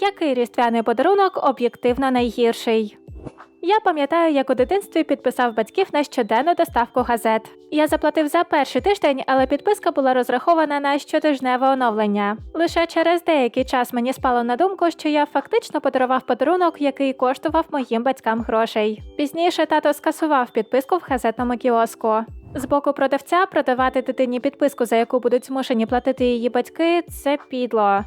Який різдвяний подарунок об'єктивно найгірший? Я пам'ятаю, як у дитинстві підписав батьків на щоденну доставку газет. Я заплатив за перший тиждень, але підписка була розрахована на щотижневе оновлення. Лише через деякий час мені спало на думку, що я фактично подарував подарунок, який коштував моїм батькам грошей. Пізніше тато скасував підписку в газетному кіоску. З боку продавця продавати дитині підписку, за яку будуть змушені платити її батьки, це підло.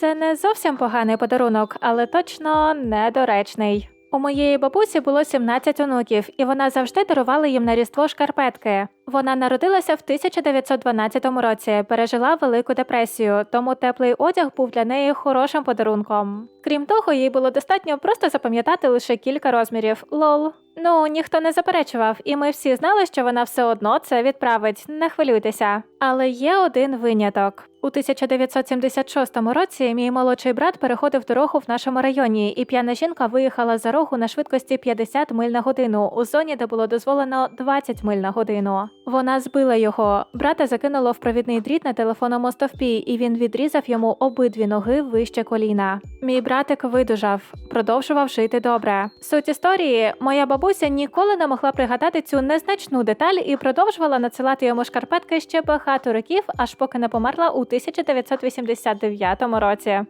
Це не зовсім поганий подарунок, але точно недоречний. У моєї бабусі було 17 онуків, і вона завжди дарувала їм на різдво шкарпетки. Вона народилася в 1912 році, пережила велику депресію, тому теплий одяг був для неї хорошим подарунком. Крім того, їй було достатньо просто запам'ятати лише кілька розмірів. Лол. Ну, ніхто не заперечував, і ми всі знали, що вона все одно це відправить. Не хвилюйтеся. Але є один виняток. У 1976 році мій молодший брат переходив дорогу в нашому районі, і п'яна жінка виїхала за рогу на швидкості 50 миль на годину у зоні, де було дозволено 20 миль на годину. Вона збила його. Брата закинуло в провідний дріт на телефонному стовпі, і він відрізав йому обидві ноги вище коліна. Мій братик видужав, продовжував жити добре. Суть історії: моя бабуся ніколи не могла пригадати цю незначну деталь і продовжувала надсилати йому шкарпетки ще багато років, аж поки не померла у 1989 році.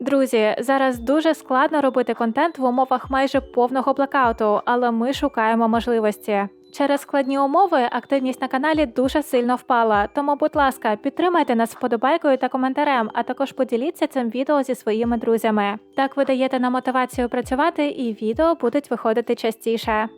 Друзі, зараз дуже складно робити контент в умовах майже повного блекауту, але ми шукаємо можливості. Через складні умови активність на каналі дуже сильно впала, тому, будь ласка, підтримайте нас вподобайкою та коментарем, а також поділіться цим відео зі своїми друзями. Так ви даєте нам мотивацію працювати, і відео будуть виходити частіше.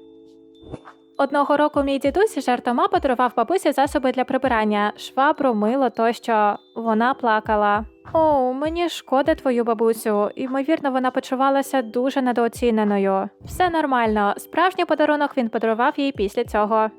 Одного року мій дідусь жартома подарував бабусі засоби для прибирання, швабру, мило тощо. Вона плакала. О, мені шкода твою бабусю. Ймовірно, вона почувалася дуже недооціненою. Все нормально. Справжній подарунок він подарував їй після цього.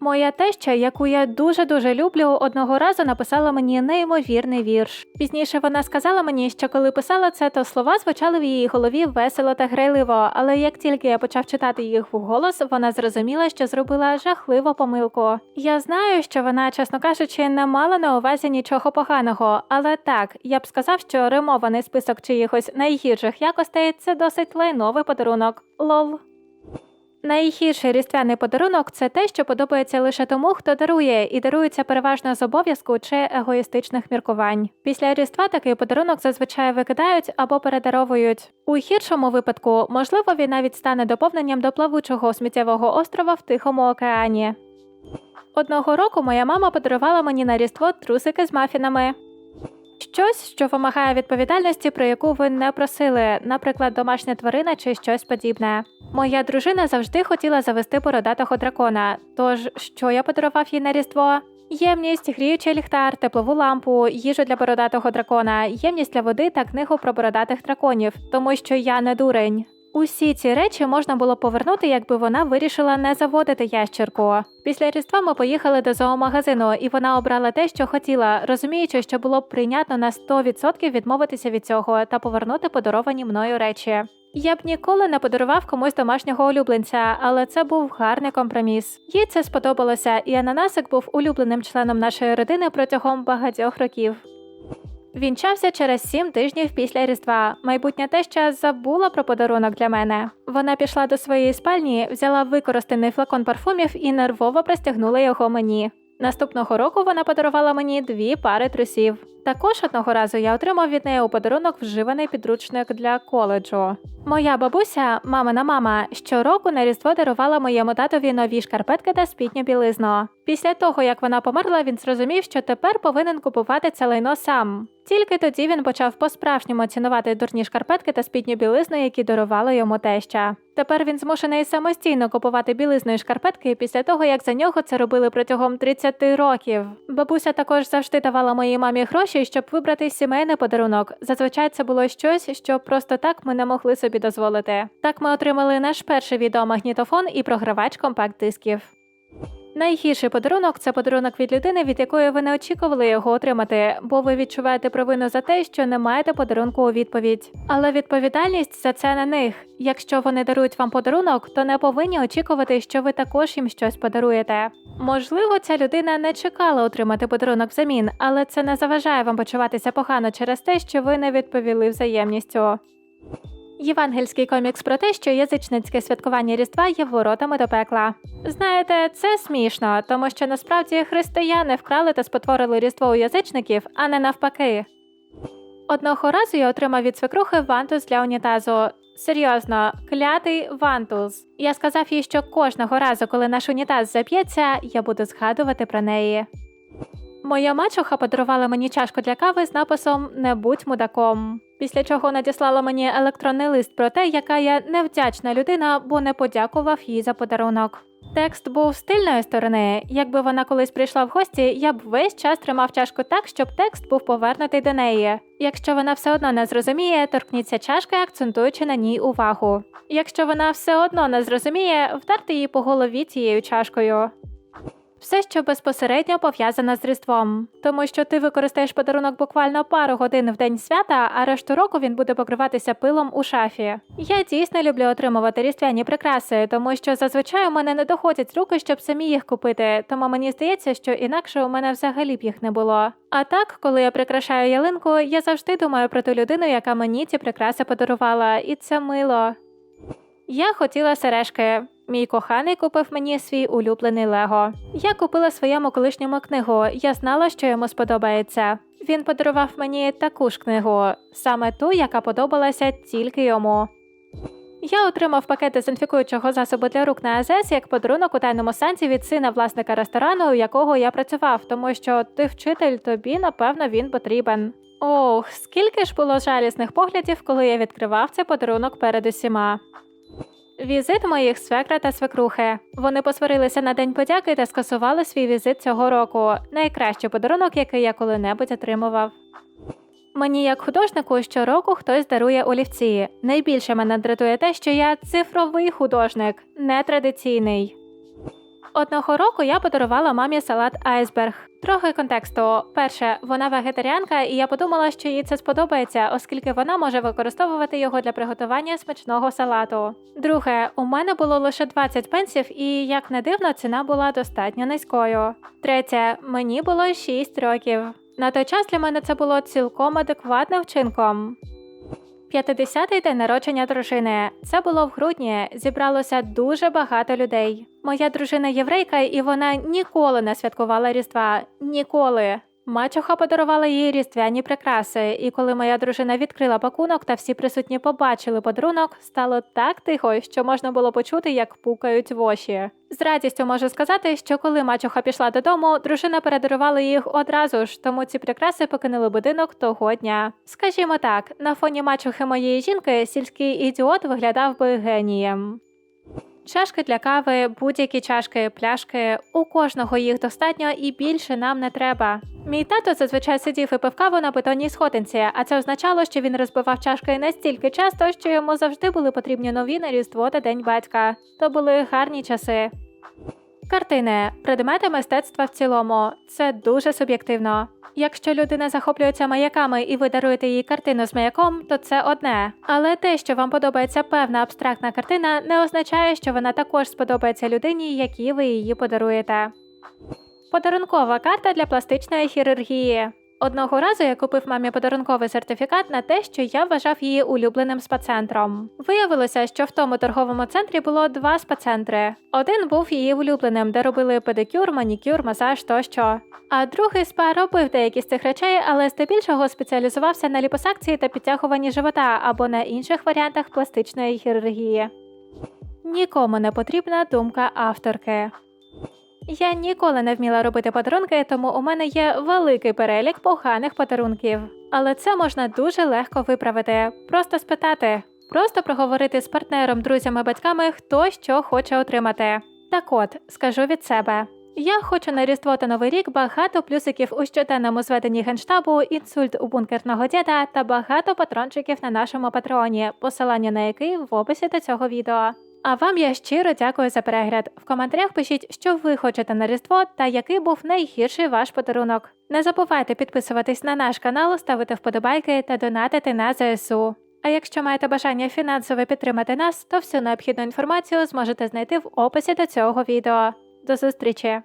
Моя теща, яку я дуже дуже люблю, одного разу написала мені неймовірний вірш. Пізніше вона сказала мені, що коли писала це, то слова звучали в її голові весело та грайливо, але як тільки я почав читати їх вголос, вона зрозуміла, що зробила жахливу помилку. Я знаю, що вона, чесно кажучи, не мала на увазі нічого поганого, але так, я б сказав, що римований список чиїхось найгірших якостей це досить лайновий подарунок. Лол. Найгірший різдвяний подарунок це те, що подобається лише тому, хто дарує, і дарується переважно з обов'язку чи егоїстичних міркувань. Після різдва такий подарунок зазвичай викидають або передаровують. У гіршому випадку, можливо, він навіть стане доповненням до плавучого сміттєвого острова в Тихому океані. Одного року моя мама подарувала мені на різдво трусики з мафінами. Щось, що вимагає відповідальності, про яку ви не просили, наприклад, домашня тварина чи щось подібне. Моя дружина завжди хотіла завести бородатого дракона. Тож, що я подарував їй на різдво? Ємність, гріючий ліхтар, теплову лампу, їжу для бородатого дракона, ємність для води та книгу про бородатих драконів, тому що я не дурень. Усі ці речі можна було повернути, якби вона вирішила не заводити ящерку. Після різдва ми поїхали до зоомагазину, і вона обрала те, що хотіла, розуміючи, що було б прийнятно на 100% відмовитися від цього та повернути подаровані мною речі. Я б ніколи не подарував комусь домашнього улюбленця, але це був гарний компроміс. Їй це сподобалося, і ананасик був улюбленим членом нашої родини протягом багатьох років. Вінчався через сім тижнів після Різдва. Майбутня теща забула про подарунок для мене. Вона пішла до своєї спальні, взяла використаний флакон парфумів і нервово простягнула його мені. Наступного року вона подарувала мені дві пари трусів. Також одного разу я отримав від неї у подарунок вживаний підручник для коледжу. Моя бабуся, мамина мама, щороку на різдво дарувала моєму татові нові шкарпетки та спітню білизну. Після того, як вона померла, він зрозумів, що тепер повинен купувати це лайно сам. Тільки тоді він почав по-справжньому цінувати дурні шкарпетки та спітню білизну, які дарувала йому теща. Тепер він змушений самостійно купувати білизну і шкарпетки після того, як за нього це робили протягом 30 років. Бабуся також завжди давала моїй мамі гроші, щоб вибрати сімейний подарунок. Зазвичай це було щось, що просто так ми не могли собі дозволити. Так ми отримали наш перший відеомагнітофон і програвач компакт-дисків. Найгірший подарунок це подарунок від людини, від якої ви не очікували його отримати, бо ви відчуваєте провину за те, що не маєте подарунку у відповідь. Але відповідальність за це на них. Якщо вони дарують вам подарунок, то не повинні очікувати, що ви також їм щось подаруєте. Можливо, ця людина не чекала отримати подарунок взамін, але це не заважає вам почуватися погано через те, що ви не відповіли взаємністю. Євангельський комікс про те, що язичницьке святкування Різдва є воротами до пекла. Знаєте, це смішно, тому що насправді християни вкрали та спотворили Різдво у язичників, а не навпаки. Одного разу я отримав від свекрухи вантус для унітазу. Серйозно, клятий вантуз. Я сказав їй, що кожного разу, коли наш унітаз зап'ється, я буду згадувати про неї. Моя мачуха подарувала мені чашку для кави з написом Не будь мудаком. Після чого надіслала мені електронний лист про те, яка я невдячна людина, бо не подякував їй за подарунок. Текст був з тильної сторони. Якби вона колись прийшла в гості, я б весь час тримав чашку так, щоб текст був повернутий до неї. Якщо вона все одно не зрозуміє, торкніться чашки, акцентуючи на ній увагу. Якщо вона все одно не зрозуміє, вдарте її по голові цією чашкою. Все, що безпосередньо пов'язане з Різдвом, тому що ти використаєш подарунок буквально пару годин в день свята, а решту року він буде покриватися пилом у шафі. Я дійсно люблю отримувати різдвяні прикраси, тому що зазвичай у мене не доходять руки, щоб самі їх купити, тому мені здається, що інакше у мене взагалі б їх не було. А так, коли я прикрашаю ялинку, я завжди думаю про ту людину, яка мені ці прикраси подарувала, і це мило. Я хотіла сережки. Мій коханий купив мені свій улюблений Лего. Я купила своєму колишньому книгу. Я знала, що йому сподобається. Він подарував мені таку ж книгу, саме ту, яка подобалася тільки йому. Я отримав пакет дезінфікуючого засобу для рук на АЗС як подарунок у тайному сенсі від сина власника ресторану, у якого я працював, тому що ти вчитель, тобі, напевно, він потрібен. Ох, скільки ж було жалісних поглядів, коли я відкривав цей подарунок перед усіма. Візит моїх свекра та свекрухи. Вони посварилися на день подяки та скасували свій візит цього року. Найкращий подарунок, який я коли-небудь отримував. Мені, як художнику, щороку хтось дарує олівці. Найбільше мене дратує те, що я цифровий художник, не традиційний. Одного року я подарувала мамі салат айсберг. Трохи контексту. Перше, вона вегетаріанка, і я подумала, що їй це сподобається, оскільки вона може використовувати його для приготування смачного салату. Друге, у мене було лише 20 пенсів, і як не дивно, ціна була достатньо низькою. Третє, мені було 6 років. На той час для мене це було цілком адекватним вчинком. 50-й день народження дружини. Це було в грудні. Зібралося дуже багато людей. Моя дружина єврейка, і вона ніколи не святкувала Різдва. Ніколи. Мачуха подарувала їй різдвяні прикраси, і коли моя дружина відкрила пакунок та всі присутні побачили подарунок, стало так тихо, що можна було почути, як пукають воші. З радістю можу сказати, що коли мачуха пішла додому, дружина передарувала їх одразу ж, тому ці прикраси покинули будинок того дня. Скажімо так, на фоні мачухи моєї жінки сільський ідіот виглядав би генієм. Чашки для кави, будь-які чашки, пляшки. У кожного їх достатньо і більше нам не треба. Мій тато зазвичай сидів і пив каву на бетонній сходинці, а це означало, що він розбивав чашки настільки часто, що йому завжди були потрібні нові на Різдво та День батька. То були гарні часи. Картини предмети мистецтва в цілому це дуже суб'єктивно. Якщо людина захоплюється маяками і ви даруєте їй картину з маяком, то це одне. Але те, що вам подобається певна абстрактна картина, не означає, що вона також сподобається людині, якій ви її подаруєте. Подарункова карта для пластичної хірургії. Одного разу я купив мамі подарунковий сертифікат на те, що я вважав її улюбленим спа-центром. Виявилося, що в тому торговому центрі було два спа-центри. Один був її улюбленим, де робили педикюр, манікюр, масаж тощо. А другий спа робив деякі з цих речей, але здебільшого спеціалізувався на ліпосакції та підтягуванні живота або на інших варіантах пластичної хірургії. Нікому не потрібна думка авторки. Я ніколи не вміла робити подарунки, тому у мене є великий перелік поганих подарунків. Але це можна дуже легко виправити. Просто спитати, просто проговорити з партнером, друзями, батьками, хто що хоче отримати. Так от, скажу від себе. Я хочу на Різдво та Новий рік багато плюсиків у щоденному зведенні генштабу, інсульт у бункерного діда та багато патрончиків на нашому патреоні, посилання на який в описі до цього відео. А вам я щиро дякую за перегляд. В коментарях пишіть, що ви хочете на Різдво та який був найгірший ваш подарунок. Не забувайте підписуватись на наш канал, ставити вподобайки та донатити на ЗСУ. А якщо маєте бажання фінансово підтримати нас, то всю необхідну інформацію зможете знайти в описі до цього відео. До зустрічі!